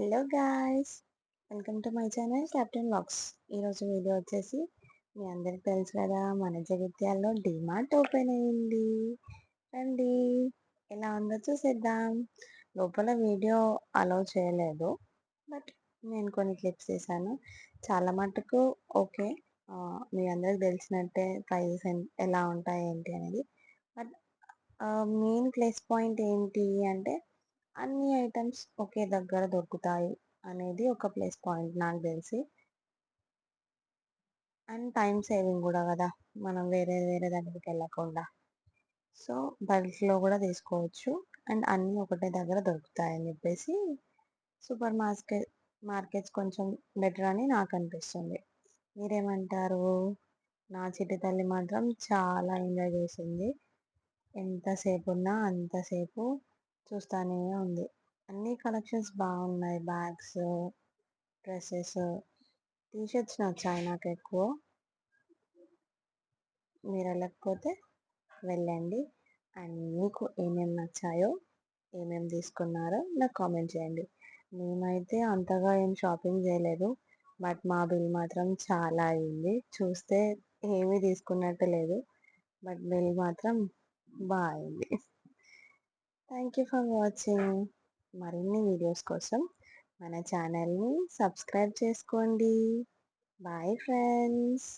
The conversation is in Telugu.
Hello guys! Welcome to my channel captain Laks ఈరోజు వీడియో వచ్చేసి మీ అందరికి తెలుసు కదా మన జగిత్యాల్లో డిమార్ట్ ఓపెన్ అయింది. రండి ఎలా ఉందో చూసేద్దాం. లోపల వీడియో అలౌ చేయలేదు బట్ నేను కొన్ని క్లిప్స్ చేశాను. చాలా మటుకు ఓకే. మీ అందరికి తెలిసినట్టే ప్రైజెస్ ఎలా ఉంటాయి ఏంటి అనేది. బట్ మెయిన్ ప్లస్ పాయింట్ ఏంటి అంటే అన్ని ఐటమ్స్ ఒకే దగ్గర దొరుకుతాయి అనేది ఒక ప్లస్ పాయింట్ నాకు తెలిసి. అండ్ టైం సేవింగ్ కూడా కదా మనం వేరే వేరే దగ్గరికి వెళ్ళకుండా. సో బల్క్లో కూడా తీసుకోవచ్చు. అండ్ అన్నీ ఒకటే దగ్గర దొరుకుతాయని చెప్పేసి సూపర్ మార్కెట్ మార్కెట్స్ కొంచెం బెటర్ అని నాకు అనిపిస్తుంది. మీరేమంటారు? నా చిట్టి తల్లి మాత్రం చాలా ఎంజాయ్ చేసింది. ఎంతసేపు ఉన్నా అంతసేపు చూస్తానే ఉంది. అన్ని కలెక్షన్స్ బాగున్నాయి. బ్యాగ్స్ డ్రెస్సెస్ టీషర్ట్స్ నచ్చాయి నాకు ఎక్కువ మీరు వెళ్ళకపోతే వెళ్ళండి. అండ్ మీకు ఏమేమి నచ్చాయో ఏమేమి తీసుకున్నారో నాకు కామెంట్ చేయండి. మేమైతే అంతగా ఏం షాపింగ్ చేయలేదు. బట్ మా బిల్ మాత్రం చాలా అయింది. చూస్తే ఏమీ తీసుకున్నట్టు లేదు. బట్ బిల్ మాత్రం బాగుంది. థ్యాంక్ యూ ఫర్ వాచింగ్ మరిన్ని వీడియోస్ కోసం మన ఛానల్ని సబ్స్క్రైబ్ చేసుకోండి. Bye friends